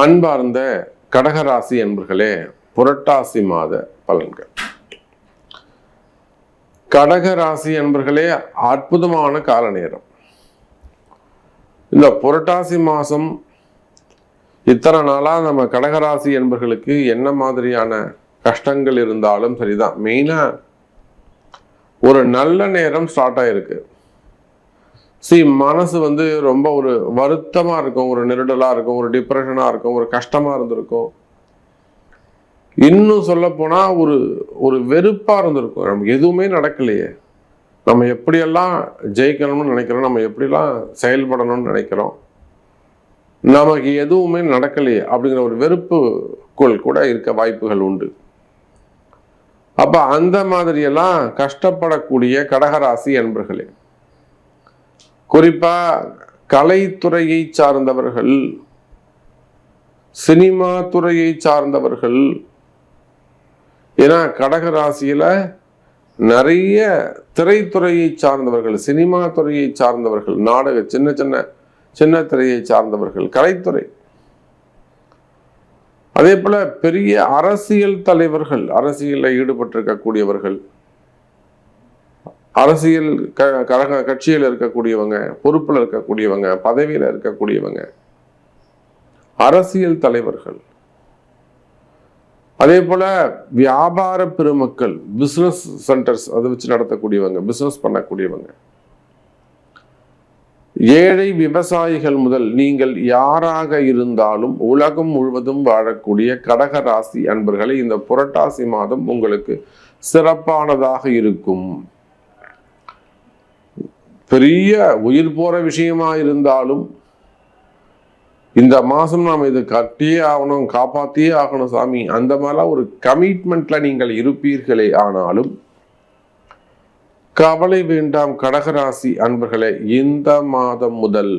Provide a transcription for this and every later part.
அன்பார்ந்த கடகராசி என்பர்களே புரட்டாசி மாத பலன்கள். கடகராசி என்பர்களே அற்புதமான கால நேரம். இந்த புரட்டாசி மாசம் இத்தனை நாளா நம்ம கடகராசி என்பர்களுக்கு என்ன மாதிரியான கஷ்டங்கள் இருந்தாலும் சரிதான். மெயினா ஒரு நல்ல நேரம் ஸ்டார்ட் ஆயிருக்கு. சி மனசு வந்து ரொம்ப ஒரு வருத்தமாக இருக்கும் ஒரு நெருடலாக இருக்கும் ஒரு டிப்ரெஷனாக இருக்கும் ஒரு கஷ்டமாக இருந்திருக்கும். இன்னும் சொல்லப்போனால் ஒரு ஒரு வெறுப்பாக இருந்திருக்கும். நமக்கு எதுவுமே நடக்கலையே. நம்ம எப்படியெல்லாம் ஜெயிக்கணும்னு நினைக்கிறோம் நம்ம எப்படிலாம் செயல்படணும்னு நினைக்கிறோம் நமக்கு எதுவுமே நடக்கலையே அப்படிங்கிற ஒரு வெறுப்புக்குள் கூட இருக்க வாய்ப்புகள் உண்டு. அப்போ அந்த மாதிரியெல்லாம் கஷ்டப்படக்கூடிய கடகராசி என்பர்களே குறிப்பா கலைத்துறையை சார்ந்தவர்கள் சினிமா துறையை சார்ந்தவர்கள் ஏன்னா கடகராசியில நிறைய திரைத்துறையை சார்ந்தவர்கள் சினிமா துறையை சார்ந்தவர்கள் நாடக சின்ன சின்ன சின்ன திரையை சார்ந்தவர்கள் கலைத்துறை. அதே போல பெரிய அரசியல் தலைவர்கள் அரசியலில் ஈடுபட்டிருக்கக்கூடியவர்கள் அரசியல் க கழக கட்சியில் இருக்கக்கூடியவங்க பொறுப்பில் இருக்கக்கூடியவங்க பதவியில் இருக்கக்கூடியவங்க அரசியல் தலைவர்கள். அதே போல வியாபார பெருமக்கள் பிசினஸ் சென்டர்ஸ் அதை வச்சு நடத்தக்கூடியவங்க பிசினஸ் பண்ணக்கூடியவங்க. ஏழை விவசாயிகள் முதல் நீங்கள் யாராக இருந்தாலும் உலகம் முழுவதும் வாழக்கூடிய கடக ராசி அன்பர்களை இந்த புரட்டாசி மாதம் உங்களுக்கு சிறப்பானதாக இருக்கும். பெரிய உயிர் போகிற விஷயமா இருந்தாலும் இந்த மாதம் நாம் இது கட்டியே ஆகணும் காப்பாற்றியே ஆகணும் சாமி. அந்த மாதிரிலாம் ஒரு கமிட்மெண்ட்ல நீங்கள் இருப்பீர்களே ஆனாலும் கவலை வேண்டாம் கடகராசி அன்பர்களே இந்த மாதம் முதல்.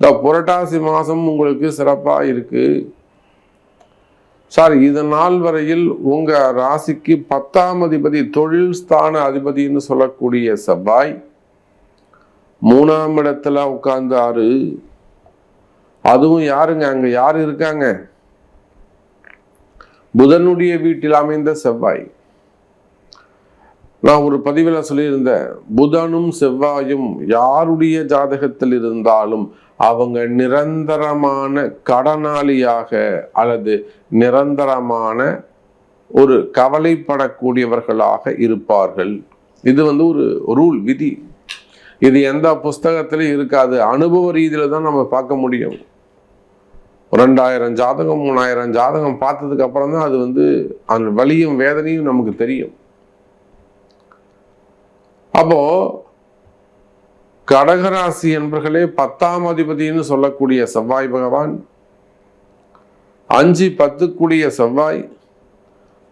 இந்த புரட்டாசி மாதம் உங்களுக்கு சிறப்பாக இருக்குது சார் இது நாள் வரையில் உங்க ராசிக்கு பத்தாம் அதிபதி தொழில் ஸ்தான அதிபதினு சொல்லக்கூடிய செவ்வாய் மூணாம் இடத்துல உட்கார்ந்தாரு. அதுவும் யாருங்க அங்க? யார் இருக்காங்க? புதனுடைய வீட்டில் அமைந்த செவ்வாய். நான் ஒரு பதிவில் சொல்லியிருந்தேன் புதனும் செவ்வாயும் யாருடைய ஜாதகத்தில் இருந்தாலும் அவங்க நிரந்தரமான கடனாளியாக அல்லது நிரந்தரமான ஒரு கவலைப்படக்கூடியவர்களாக இருப்பார்கள். இது வந்து ஒரு ரூல் விதி. இது எந்த புஸ்தகத்திலையும் இருக்காது. அனுபவ ரீதியில் தான் நம்ம பார்க்க முடியும். ரெண்டாயிரம் ஜாதகம் மூணாயிரம் ஜாதகம் பார்த்ததுக்கு அப்புறம் தான் அது வந்து அந்த வலியும் வேதனையும் நமக்கு தெரியும். அப்போ கடகராசி என்பர்களே பத்தாம் அதிபதினு சொல்லக்கூடிய செவ்வாய் பகவான் அஞ்சு பத்துக்குடிய செவ்வாய்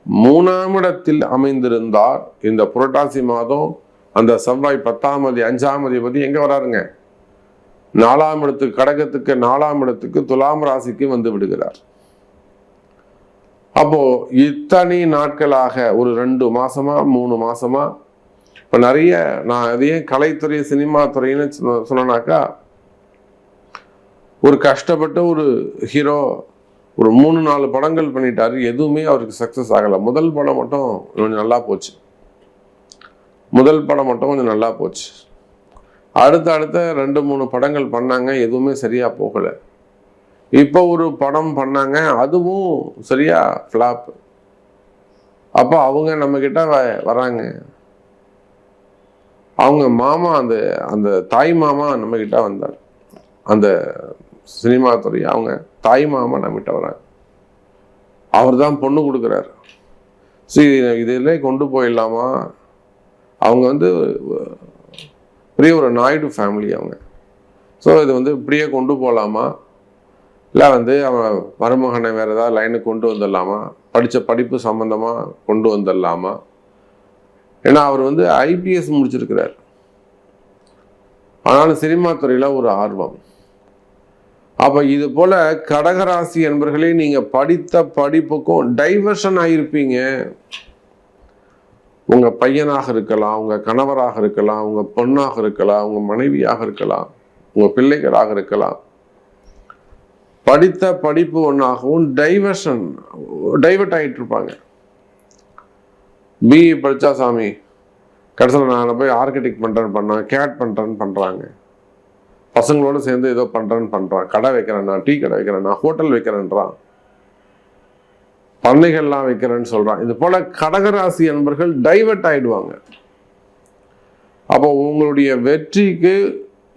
மூணாம் இடத்தில் அமைந்திருந்தார். இந்த புரட்டாசி மாதம் அந்த செவ்வாய் பத்தாம் அதி அஞ்சாம் அதிபதி எங்க வராருங்க? நாலாம் இடத்துக்கு கடகத்துக்கு நாலாம் இடத்துக்கு துலாம் ராசிக்கு வந்து விடுகிறார். அப்போ இத்தனை நாட்களாக ஒரு ரெண்டு மாசமா மூணு மாசமா இப்போ நிறைய நான் அதையே கலைத்துறை சினிமா துறைன்னு சொன்ன- சொன்னேனாக்கா ஒரு கஷ்டப்பட்ட ஒரு ஹீரோ ஒரு மூணு நாலு படங்கள் பண்ணிட்டாரு எதுவுமே அவருக்கு சக்ஸஸ் ஆகலை. முதல் படம் மட்டும் கொஞ்சம் நல்லா போச்சு. முதல் படம் மட்டும் கொஞ்சம் நல்லா போச்சு. அடுத்த அடுத்த ரெண்டு மூணு படங்கள் பண்ணாங்க எதுவுமே சரியாக போகலை. இப்போ ஒரு படம் பண்ணாங்க அதுவும் சரியாக ஃப்ளாப் அப்போ அவங்க நம்மக்கிட்ட வ- வராங்க. அவங்க மாமா அந்த அந்த தாய் மாமா நம்மக்கிட்ட வந்தார். அந்த சினிமா துறை அவங்க தாய் மாமா நம்மகிட்ட வராங்க. அவர் தான் பொண்ணு கொடுக்குறாரு. சரி இதிலே கொண்டு போயிடலாமா? அவங்க வந்து பெரிய ஒரு நாயுடு ஃபேமிலி அவங்க. ஸோ இது வந்து இப்படியே கொண்டு போகலாமா இல்லை வந்து அவன் மருமகனை வேறு ஏதாவது லைனுக்கு கொண்டு வந்துடலாமா? படித்த படிப்பு சம்மந்தமாக கொண்டு வந்துடலாமா? ஏன்னா அவர் வந்து ஐபிஎஸ் முடிச்சிருக்கிறார். ஆனாலும் சினிமா துறையில ஒரு ஆர்வம். அப்போ இது போல கடகராசி என்பர்களே நீங்க படித்த படிப்புக்கும் டைவர்ஷன் ஆகியிருப்பீங்க உங்க பையனாக இருக்கலாம் உங்க கணவராக இருக்கலாம் உங்க பொண்ணாக இருக்கலாம் உங்க மனைவியாக இருக்கலாம் உங்க பிள்ளைகளாக இருக்கலாம். படித்த படிப்பு ஒன்றாகவும் டைவர்ஷன் டைவர்ட் ஆகிட்டு இருப்பாங்க பிஇ படித்தா சாமி கடைசியில் நான் போய் ஆர்கிடெக்ட் பண்ணுறேன்னு பண்ணேன் கேட் பண்ணுறேன்னு பண்ணுறாங்க பசங்களோடு சேர்ந்து ஏதோ பண்ணுறேன்னு பண்ணுறான் கடை வைக்கிறேன்னா டீ கடை வைக்கிறேன்னா ஹோட்டல் வைக்கிறேன்றான். பண்ணைகள்லாம் வைக்கிறேன்னு சொல்கிறான் இது போல் கடகராசி என்பர்கள் டைவர்ட் ஆகிடுவாங்க அப்போ உங்களுடைய வெற்றிக்கு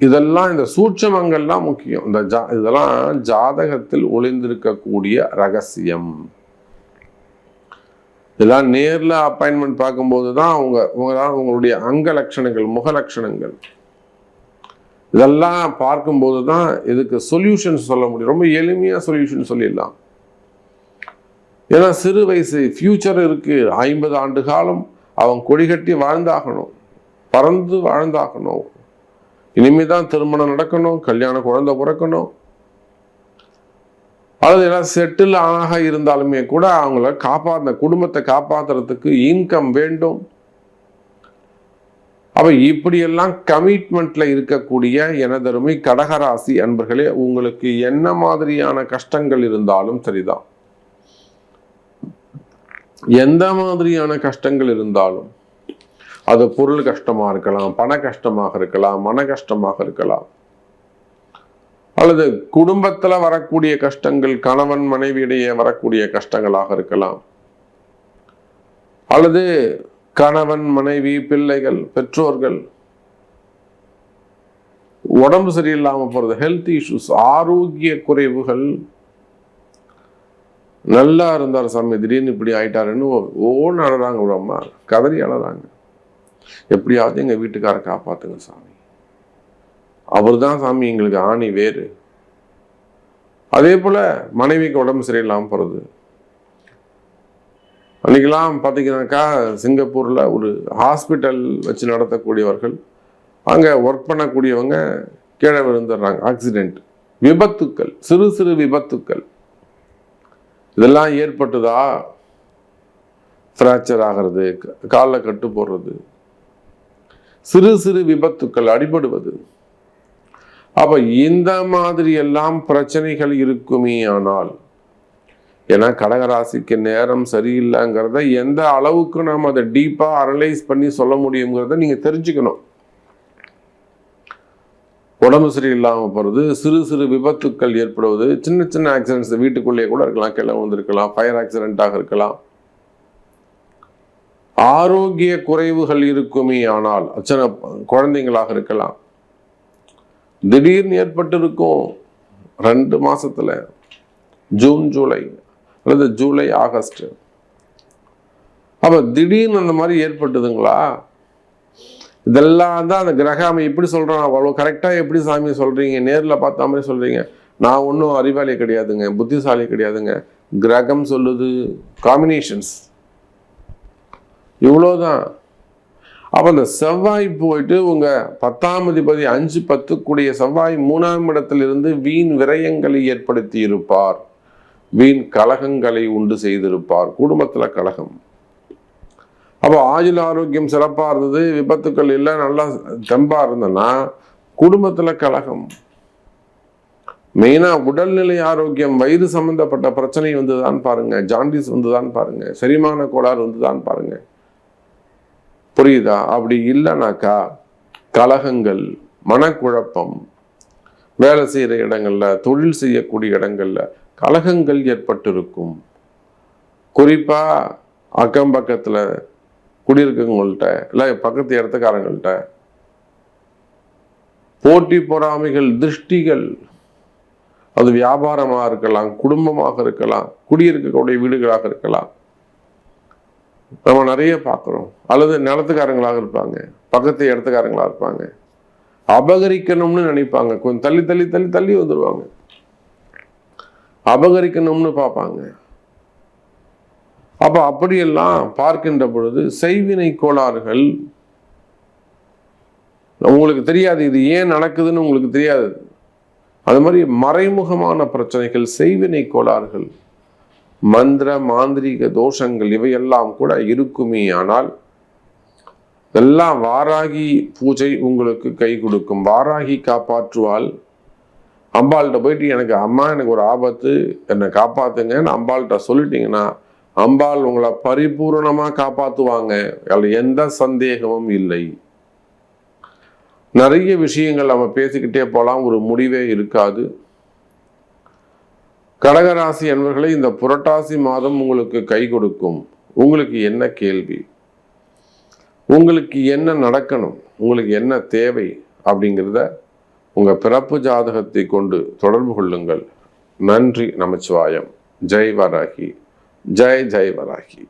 இதெல்லாம் இந்த சூட்சமங்கள்லாம் முக்கியம். இந்த ஜா இதெல்லாம் ஜாதகத்தில் ஒளிந்திருக்கக்கூடிய ரகசியம். இதெல்லாம் நேரில் அப்பாயின்மெண்ட் பார்க்கும்போது தான் அவங்க உங்களால் உங்களுடைய அங்க லட்சணங்கள் முக லட்சணங்கள். இதெல்லாம் பார்க்கும்போது தான் இதுக்கு சொல்யூஷன் சொல்ல முடியும். ரொம்ப எளிமையாக சொல்யூஷன் சொல்லிடலாம். ஏன்னா சிறு வயசு ஃபியூச்சர் இருக்குது ஐம்பது ஆண்டு காலம் அவன் கொடிகட்டி வாழ்ந்தாகணும். பறந்து வாழ்ந்தாகணும். இனிமே தான் திருமணம் நடக்கணும் கல்யாண குழந்தை பிறக்கணும். அல்லது எல்லாம் செட்டில் ஆக இருந்தாலுமே கூட அவங்கள காப்பாற்ற குடும்பத்தை காப்பாத்துறதுக்கு இன்கம் வேண்டும். அப்ப இப்படியெல்லாம் கமிட்மெண்ட்ல இருக்கக்கூடிய எனதருமை கடகராசி அன்பர்களே உங்களுக்கு என்ன மாதிரியான கஷ்டங்கள் இருந்தாலும் சரிதான். எந்த மாதிரியான கஷ்டங்கள் இருந்தாலும் அது பொருள் கஷ்டமா இருக்கலாம் பண கஷ்டமாக இருக்கலாம் மன கஷ்டமாக இருக்கலாம். அல்லது குடும்பத்துல வரக்கூடிய கஷ்டங்கள் கணவன் மனைவியிடையே வரக்கூடிய கஷ்டங்களாக இருக்கலாம். அல்லது கணவன் மனைவி பிள்ளைகள் பெற்றோர்கள். உடம்பு சரியில்லாமல் போறது ஹெல்த் இஷ்யூஸ் ஆரோக்கிய குறைவுகள். நல்லா இருந்தார் சாமி திடீர்னு இப்படி ஆயிட்டாருன்னு ஓன்னு அழறாங்க ஒரு அம்மா. கதறி அழறாங்க. எப்படியாவது எங்க வீட்டுக்கார காப்பாத்துங்க சாமி. அவர் தான் சாமி எங்களுக்கு ஆணி வேறு. அதே போல மனைவிக்கு உடம்பு சரியில்லாமல் போறது. அன்னைக்கெல்லாம் பார்த்தீங்கன்னாக்கா சிங்கப்பூர்ல ஒரு ஹாஸ்பிட்டல் வச்சு நடத்தக்கூடியவர்கள் அங்க ஒர்க் பண்ணக்கூடியவங்க கீழே விழுந்துடுறாங்க. ஆக்சிடென்ட் விபத்துக்கள். சிறு சிறு விபத்துக்கள். இதெல்லாம் ஏற்பட்டுதா? ஃப்ராக்சர் ஆகிறது காலில் கட்டு போடுறது. சிறு சிறு விபத்துக்கள் அடிபடுவது. அப்போ இந்த மாதிரி எல்லாம் பிரச்சனைகள் இருக்குமே ஆனால் ஏன்னா கடகராசிக்கு நேரம் சரியில்லைங்கிறத எந்த அளவுக்கு நாம் அதை டீப்பாக அனலைஸ் பண்ணி சொல்ல முடியுங்கிறத நீங்கள் தெரிஞ்சுக்கணும். உடம்பு சரியில்லாமல் போகிறது சிறு சிறு விபத்துக்கள் ஏற்படுவது சின்ன சின்ன ஆக்சிடென்ட்ஸ் வீட்டுக்குள்ளேயே கூட இருக்கலாம் கிளை வந்திருக்கலாம் ஃபயர் ஆக்சிடென்ட்டாக இருக்கலாம். ஆரோக்கிய குறைவுகள் இருக்குமே ஆனால் சின்ன குழந்தைங்களாக இருக்கலாம். திடீர்னு ஏற்பட்டிருக்கும் ரெண்டு மாதத்தில் ஜூன் ஜூலை அல்லது ஜூலை ஆகஸ்ட். அப்போ திடீர்னு அந்த மாதிரி ஏற்பட்டதுங்களா? இதெல்லாம் தான் அந்த கிரகாமி எப்படி சொல்கிறான் அவ்வளோ கரெக்டாக எப்படி சாமி சொல்கிறீங்க நேரில் பார்த்த மாதிரி சொல்கிறீங்க நான் ஒன்றும் அறிவாளி கிடையாதுங்க புத்திசாலி கிடையாதுங்க. கிரகம் சொல்லுது காம்பினேஷன்ஸ் இவ்வளோதான் அப்போ அந்த செவ்வாய் போயிட்டு உங்கள் பத்தாம் அதிபதி அஞ்சு பத்து கூடிய செவ்வாய் மூணாம் இடத்திலிருந்து வீண் விரயங்களை ஏற்படுத்தி இருப்பார் வீண் கலகங்களை உண்டு செய்திருப்பார். குடும்பத்தில் கலகம். அப்போ ஆயுள் ஆரோக்கியம் சிறப்பாக இருந்தது விபத்துக்கள் இல்லை நல்லா தெம்பாக இருந்ததுன்னா குடும்பத்தில் கலகம். மெயினாக உடல்நிலை ஆரோக்கியம் வயிறு சம்பந்தப்பட்ட பிரச்சனை வந்துதான் பாருங்கள் ஜாண்டிஸ் வந்துதான் பாருங்கள் செரிமான கோளாறு வந்துதான் பாருங்கள் புரியுதா? அப்படி இல்லைனாக்கா கலகங்கள் மனக்குழப்பம் வேலை செய்கிற இடங்களில் தொழில் செய்யக்கூடிய இடங்களில் கலகங்கள் ஏற்பட்டிருக்கும். குறிப்பாக அக்கம் பக்கத்தில் குடியிருக்கவங்கள்ட்ட இல்லை பக்கத்து இடத்துக்காரங்கள்ட்ட போட்டி பொறாமைகள் திருஷ்டிகள் அது வியாபாரமாக இருக்கலாம் குடும்பமாக இருக்கலாம் குடியிருக்கக்கூடிய வீடுகளாக இருக்கலாம் நம்ம நிறைய பார்க்குறோம். அல்லது நிலத்துக்காரங்களாக இருப்பாங்க. பக்கத்து இடத்துக்காரங்களாக இருப்பாங்க. அபகரிக்கணும்னு நினைப்பாங்க. கொஞ்சம் தள்ளி தள்ளி தள்ளி தள்ளி வந்துடுவாங்க அபகரிக்கணும்னு பார்ப்பாங்க. அப்ப அப்படியெல்லாம் பார்க்கின்ற பொழுது செய்வினை கோளாறுகள் உங்களுக்கு தெரியாது. இது ஏன் நடக்குதுன்னு உங்களுக்கு தெரியாது. அது மாதிரி மறைமுகமான பிரச்சனைகள் செய்வினை கோளாறுகள் மந்திர மாந்திரீக தோஷங்கள் இவையெல்லாம் கூட இருக்குமே ஆனால் எல்லாம் வாராகி பூஜை உங்களுக்கு கை கொடுக்கும். வாராகி காப்பாற்றுவாள். அம்பாள்கிட்ட போயிட்டு எனக்கு அம்மா எனக்கு ஒரு ஆபத்து. என்னை காப்பாத்துங்கன்னு அம்பாள்கிட்ட சொல்லிட்டீங்கன்னா அம்பாள் உங்களை பரிபூர்ணமாக காப்பாற்றுவாங்க அதில் எந்த சந்தேகமும் இல்லை. நிறைய விஷயங்கள் நம்ம பேசிக்கிட்டே போகலாம். ஒரு முடிவே இருக்காது. கடகராசி என்பவர்களை இந்த புரட்டாசி மாதம் உங்களுக்கு கை கொடுக்கும். உங்களுக்கு என்ன கேள்வி? உங்களுக்கு என்ன நடக்கணும்? உங்களுக்கு என்ன தேவை? அப்படிங்கிறத உங்கள் பிறப்பு ஜாதகத்தை கொண்டு தொடர்பு கொள்ளுங்கள். நன்றி நமச்சிவாயம். ஜெய் வராகி. ஜெய் ஜெய் வராகி.